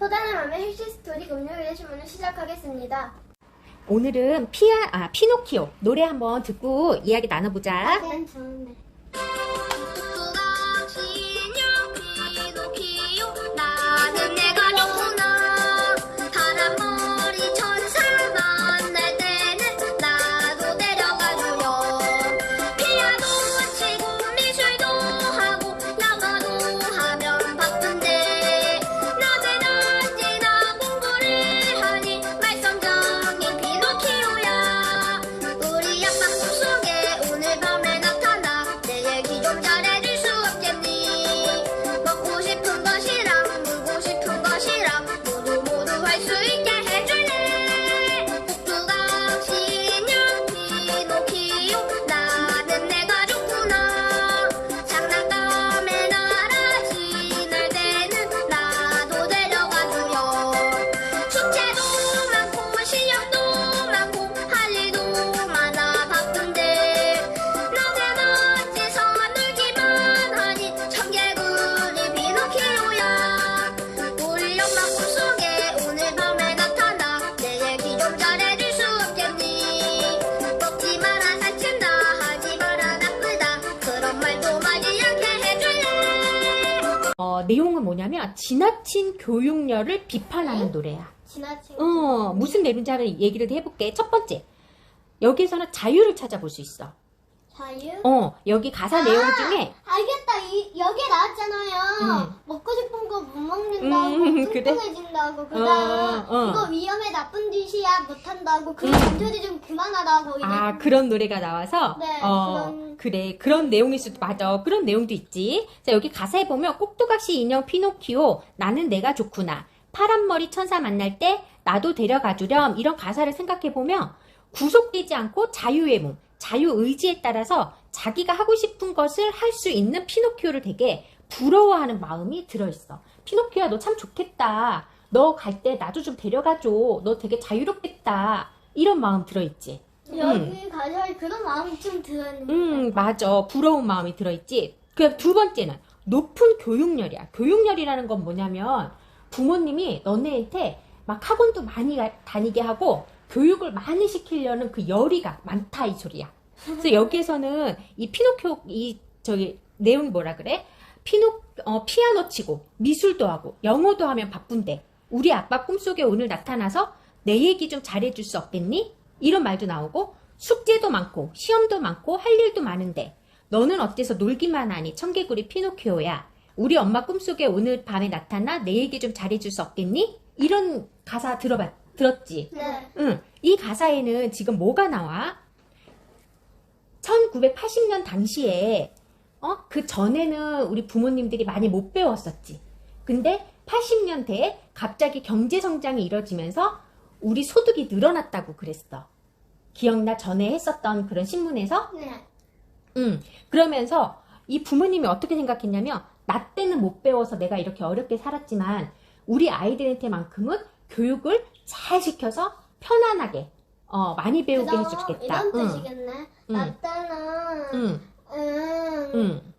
소단의 맘의 힐시 스토리 금요일에 신문을 시작하겠습니다. 오늘은 피아, 아, 피노키오 노래 한번 듣고 이야기 나눠보자. 난 좋은데. 어, 내용은 뭐냐면 지나친 교육열을 비판하는 노래야. 지나친 어, 무슨 내용인지 한번 얘기를 해볼게. 첫 번째. 여기에서는 자유를 찾아볼 수 있어. 자유? 어, 여기 가사 내용 중에 알겠다. 이, 여기에 나왔잖아요. 음. 먹고 싶은 거 못 먹는다고, 음, 그래? 뚱뚱 해진다고, 그 다음, 어, 어. 이거 위험해 나쁜 짓이야, 못한다고, 그 음. 남자들 좀 그만하라고, 이래. 아, 그런 노래가 나와서 네, 어, 그런- 그래. 그런 내용일 수도 맞아. 그런 내용도 있지. 자, 여기 가사에 보면 꼭두각시 인형 피노키오 나는 내가 좋구나. 파란 머리 천사 만날 때 나도 데려가 주렴. 이런 가사를 생각해 보면 구속되지 않고 자유의 몸, 자유 의지에 따라서 자기가 하고 싶은 것을 할 수 있는 피노키오를 되게 부러워하는 마음이 들어 있어. 피노키오야, 너 참 좋겠다. 너 갈 때 나도 좀 데려가줘. 너 되게 자유롭겠다. 이런 마음 들어있지. 여기 가사에 그런 마음이 좀 들었는데. 음, 맞아. 부러운 마음이 들어있지. 그 두 번째는 높은 교육열이야. 교육열이라는 건 뭐냐면 부모님이 너네한테 막 학원도 많이 가- 다니게 하고 교육을 많이 시키려는 그 열의가 많다 이 소리야. 그래서 여기에서는 이 피노키오 이 저기 내용이 뭐라 그래? 피노 어, 피아노 치고 미술도 하고 영어도 하면 바쁜데 우리 아빠 꿈속에 오늘 나타나서 내 얘기 좀 잘해줄 수 없겠니? 이런 말도 나오고 숙제도 많고 시험도 많고 할 일도 많은데 너는 어때서 놀기만 하니 청개구리 피노키오야 우리 엄마 꿈속에 오늘 밤에 나타나 내 얘기 좀 잘해줄 수 없겠니? 이런 가사 들어봤 들었지? 네. 응. 이 가사에는 지금 뭐가 나와? 1980년 당시에 어? 그 전에는 우리 부모님들이 많이 못 배웠었지. 근데 80년대에 갑자기 경제 성장이 이뤄지면서 우리 소득이 늘어났다고 그랬어. 기억나? 전에 했었던 그런 신문에서? 네. 응. 그러면서 이 부모님이 어떻게 생각했냐면 나 때는 못 배워서 내가 이렇게 어렵게 살았지만 우리 아이들한테만큼은 교육을 잘 시켜서 편안하게 어, 많이 배우게 해주겠다. 이런 응. 뜻이겠네. 응. 나 때는, 응. 음, 응.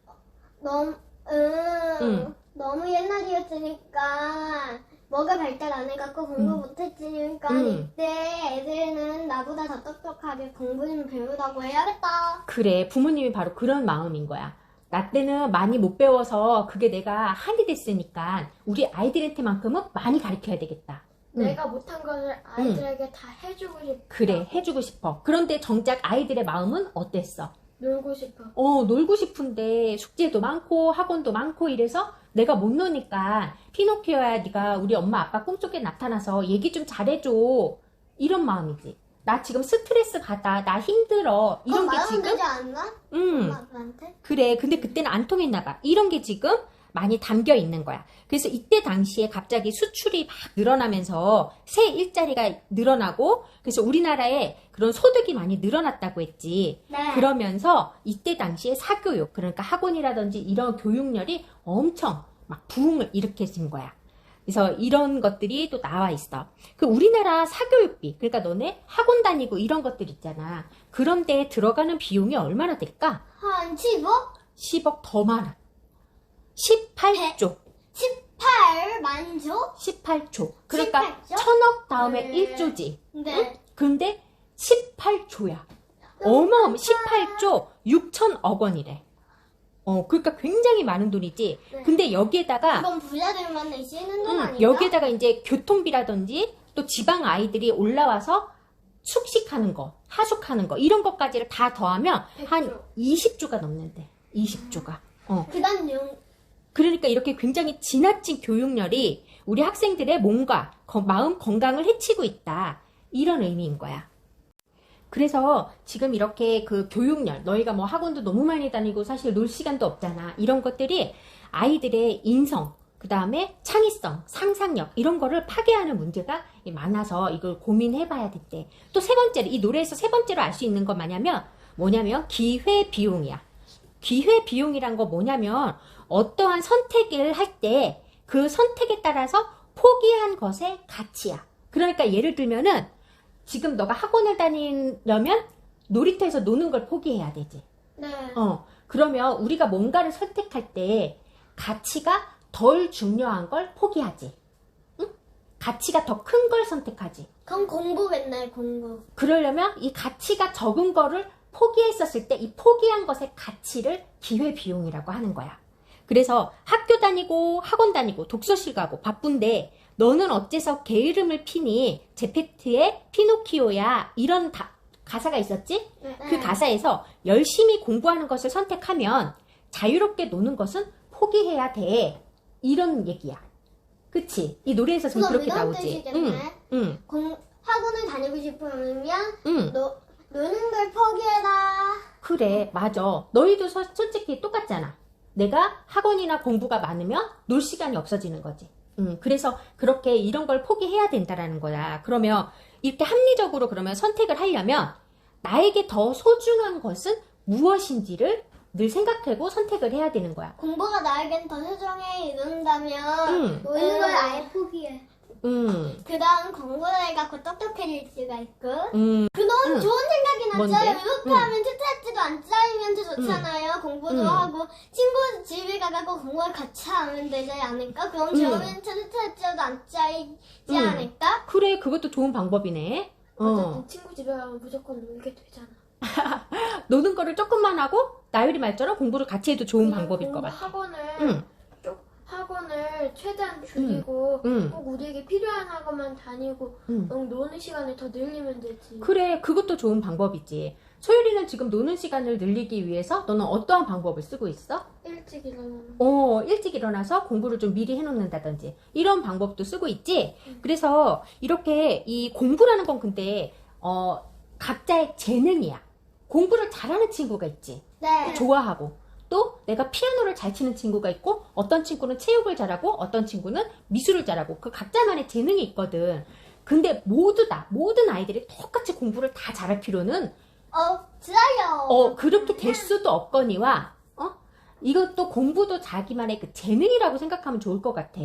너무, 음, 응. 너무 옛날이었으니까, 뭐가 발달 안 해갖고 공부 응. 못했으니까, 응. 이때 애들은 나보다 더 똑똑하게 공부 좀 배우라고 해야겠다. 그래, 부모님이 바로 그런 마음인 거야. 나 때는 많이 못 배워서 그게 내가 한이 됐으니까 우리 아이들한테만큼은 많이 가르쳐야 되겠다. 응. 내가 못한 것을 아이들에게 다 해주고 싶어. 그래, 해주고 싶어. 그런데 정작 아이들의 마음은 어땠어? 놀고 싶어. 어, 놀고 싶은데 숙제도 많고 학원도 많고 이래서 내가 못 노니까 피노키오야 네가 우리 엄마 아빠 꿈속에 나타나서 얘기 좀 잘해줘. 이런 마음이지. 나 지금 스트레스 받아. 나 힘들어. 이런 게 말하면 지금 되지 않나? 음. 엄마 아빠한테? 그래. 근데 그때는 안 통했나 봐. 이런 게 지금 많이 담겨 있는 거야. 그래서 이때 당시에 갑자기 수출이 막 늘어나면서 새 일자리가 늘어나고 그래서 우리나라에 그런 소득이 많이 늘어났다고 했지. 네. 그러면서 이때 당시에 사교육, 그러니까 학원이라든지 이런 교육열이 엄청 막 부흥을 일으켜진 거야. 그래서 이런 것들이 또 나와 있어. 그 우리나라 사교육비, 그러니까 너네 학원 다니고 이런 것들 있잖아. 그런데 들어가는 비용이 얼마나 될까? 한 10억? 10억 더 많아. 18조. 10 18만 조? 18조. 그러니까 18조? 천억 다음에 네. 1조지. 네. 근데 18조야. 어마어마 18조 6천억 원이래. 어, 그러니까 굉장히 많은 돈이지. 네. 근데 여기에다가 이건 부자들만 내시는 돈 음, 아닌가? 여기에다가 이제 교통비라든지 또 지방 아이들이 올라와서 숙식하는 거, 하숙하는 거 이런 것까지를 다 더하면 한 100조. 20조가 넘는데. 20조가. 어. 그다음 용 그러니까 이렇게 굉장히 지나친 교육열이 우리 학생들의 몸과 거- 마음 건강을 해치고 있다. 이런 의미인 거야. 그래서 지금 이렇게 그 교육열, 너희가 뭐 학원도 너무 많이 다니고 사실 놀 시간도 없잖아. 이런 것들이 아이들의 인성, 그 다음에 창의성, 상상력, 이런 거를 파괴하는 문제가 많아서 이걸 고민해 봐야 된대. 또 세 번째로, 이 노래에서 세 번째로 알 수 있는 건 뭐냐면, 뭐냐면 기회 비용이야. 기회 비용이란 거 뭐냐면, 어떠한 선택을 할 때 그 선택에 따라서 포기한 것의 가치야. 그러니까 예를 들면은 지금 너가 학원을 다니려면 놀이터에서 노는 걸 포기해야 되지. 네. 어, 그러면 우리가 뭔가를 선택할 때 가치가 덜 중요한 걸 포기하지. 응? 가치가 더 큰 걸 선택하지. 그럼 공부 맨날 공부. 그러려면 이 가치가 적은 거를 포기했었을 때 이 포기한 것의 가치를 기회 비용이라고 하는 거야. 그래서 학교 다니고 학원 다니고 독서실 가고 바쁜데 너는 어째서 게으름을 피니? 제페트의 피노키오야. 이런 다- 가사가 있었지? 네. 그 가사에서 열심히 공부하는 것을 선택하면 자유롭게 노는 것은 포기해야 돼. 이런 얘기야. 그치? 이 노래에서 그건 그렇게 나오지. 응, 응, 공, 학원을 다니고 싶으면 응. 노, 노는 걸 포기해라. 그래, 맞아. 너희도 서- 솔직히 똑같잖아. 내가 학원이나 공부가 많으면 놀 시간이 없어지는 거지. 음, 그래서 그렇게 이런 걸 포기해야 된다라는 거야. 그러면 이렇게 합리적으로 그러면 선택을 하려면 나에게 더 소중한 것은 무엇인지를 늘 생각하고 선택을 해야 되는 거야. 공부가 나에겐 더 소중해 이런다면 응. 노는 걸 아예 포기해. 음, 그 다음 공부를 갖고 똑똑해질 수가 있고. 음, 그 너무 응. 좋은 생각이 뭔데? 났어요. 이렇게 응. 하면 스트레스도 안 쌓이면 서 좋잖아요. 공부도 응. 하고 친구 집에 가고 공부를 같이 하면 되지 않을까? 그럼 응. 좋으면 스트레스도 안 쌓이지 응. 않을까? 그래, 그것도 좋은 방법이네. 어, 친구 집에 가면 무조건 놀게 되잖아. 노는 거를 조금만 하고 나유리 말처럼 공부를 같이 해도 좋은 방법일 것 같아. 학원을 응, 학원을 최대한 줄이고 응, 꼭 우리에게 필요한 학원만 다니고 응. 응, 노는 시간을 더 늘리면 되지. 그래, 그것도 좋은 방법이지. 소율이는 지금 노는 시간을 늘리기 위해서 너는 어떠한 방법을 쓰고 있어? 일찍 일어나는. 어, 일찍 일어나서 공부를 좀 미리 해놓는다든지 이런 방법도 쓰고 있지. 그래서 이렇게 이 공부라는 건 근데 어 각자의 재능이야. 공부를 잘하는 친구가 있지. 네. 좋아하고 또 내가 피아노를 잘 치는 친구가 있고 어떤 친구는 체육을 잘하고 어떤 친구는 미술을 잘하고 그 각자만의 재능이 있거든. 근데 모두 다 모든 아이들이 똑같이 공부를 다 잘할 필요는 없어요. 어, 그렇게 될 수도 없거니와, 어? 이것도 공부도 자기만의 그 재능이라고 생각하면 좋을 것 같아.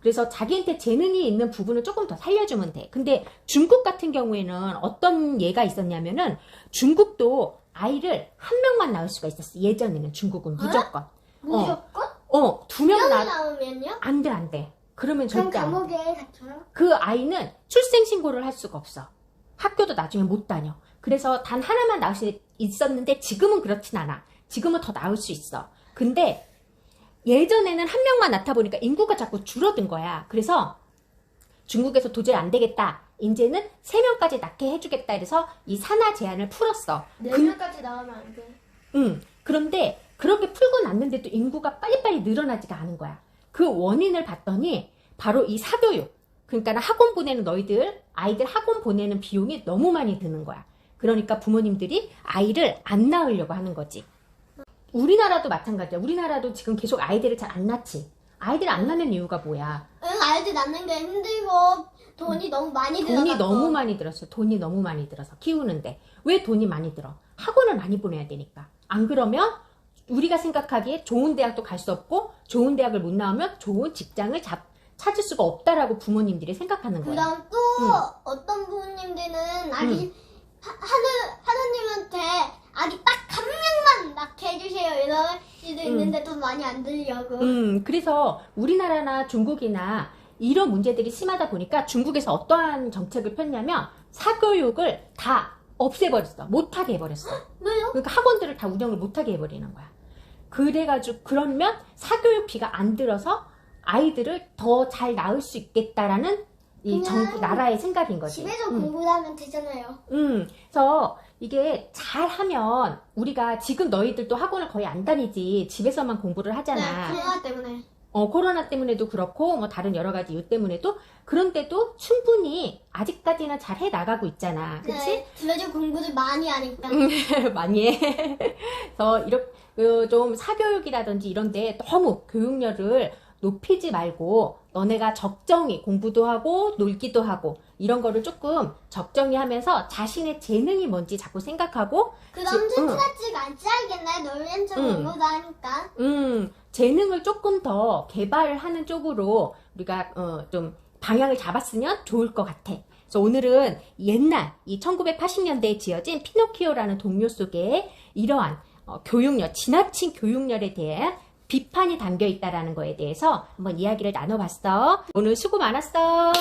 그래서 자기한테 재능이 있는 부분을 조금 더 살려주면 돼. 근데 중국 같은 경우에는 어떤 예가 있었냐면은 중국도 아이를 한 명만 낳을 수가 있었어. 예전에는 중국은 무조건. 무조건? 어, 두명 명이 낳, 나오면요? 안 돼, 안 돼. 그러면 그럼 절대 안 돼. 감옥에 갇혀요? 그 아이는 출생신고를 할 수가 없어. 학교도 나중에 못 다녀. 그래서 단 하나만 낳을 수 있었는데 지금은 그렇진 않아. 지금은 더 낳을 수 있어. 근데 예전에는 한 명만 낳다 보니까 인구가 자꾸 줄어든 거야. 그래서 중국에서 도저히 안 되겠다. 이제는 세 명까지 낳게 해주겠다. 이래서 이 산하 제한을 풀었어. 네 그- 명까지 나오면 안 돼. 응. 그런데 그렇게 풀고 났는데도 인구가 빨리빨리 늘어나지가 않은 거야. 그 원인을 봤더니 바로 이 사교육. 그러니까 학원 보내는 너희들, 아이들 학원 보내는 비용이 너무 많이 드는 거야. 그러니까 부모님들이 아이를 안 낳으려고 하는 거지. 우리나라도 마찬가지야. 우리나라도 지금 계속 아이들을 잘 안 낳지. 아이들 안 낳는 이유가 뭐야? 응, 아이들 낳는 게 힘들고 돈이 너무 많이 들어갔고 돈이 너무 많이 들었어. 돈이 너무 많이 들어서 키우는데 왜 돈이 많이 들어? 학원을 많이 보내야 되니까. 안 그러면 우리가 생각하기에 좋은 대학도 갈 수 없고 좋은 대학을 못 나오면 좋은 직장을 잡, 찾을 수가 없다라고 부모님들이 생각하는 그 거야. 다음 또 응. 어떤 부모님들은 아기 하, 하느, 하느님한테 아기 딱 한 명만 낳게 해주세요 이러, 수도 있는데 더 많이 안 들려고. 음, 그래서 우리나라나 중국이나 이런 문제들이 심하다 보니까 중국에서 어떠한 정책을 폈냐면 사교육을 다 없애버렸어. 못하게 해버렸어. 왜요? 그러니까 학원들을 다 운영을 못하게 해버리는 거야. 그래가지고 그러면 사교육비가 안 들어서 아이들을 더 잘 낳을 수 있겠다라는 이 정부 나라의 생각인 거지. 집에서 음. 공부하면 되잖아요. 음, 그래서 이게 잘하면 우리가 지금 너희들도 학원을 거의 안 다니지 집에서만 공부를 하잖아. 네, 코로나 때문에. 어, 코로나 때문에도 그렇고, 뭐, 다른 여러 가지 이유 때문에도, 그런데도 충분히 아직까지는 잘 해 나가고 있잖아. 그치? 네, 둘레집 공부를 많이 하니까. 많이 해. 그래서, 이렇게, 그, 좀 사교육이라든지 이런데 너무 교육열을 높이지 말고, 너네가 적정히 공부도 하고, 놀기도 하고, 이런 거를 조금 적정히 하면서 자신의 재능이 뭔지 자꾸 생각하고, 그럼 지- 응. 스트레스가 안. 놀면서 응. 공부도 하니까. 음, 재능을 조금 더 개발하는 쪽으로 우리가 어, 좀 방향을 잡았으면 좋을 것 같아. 그래서 오늘은 옛날 이 1980년대에 지어진 피노키오라는 동요 속에 이러한 어, 교육열, 지나친 교육열에 대한 비판이 담겨 있다라는 거에 대해서 한번 이야기를 나눠봤어. 오늘 수고 많았어.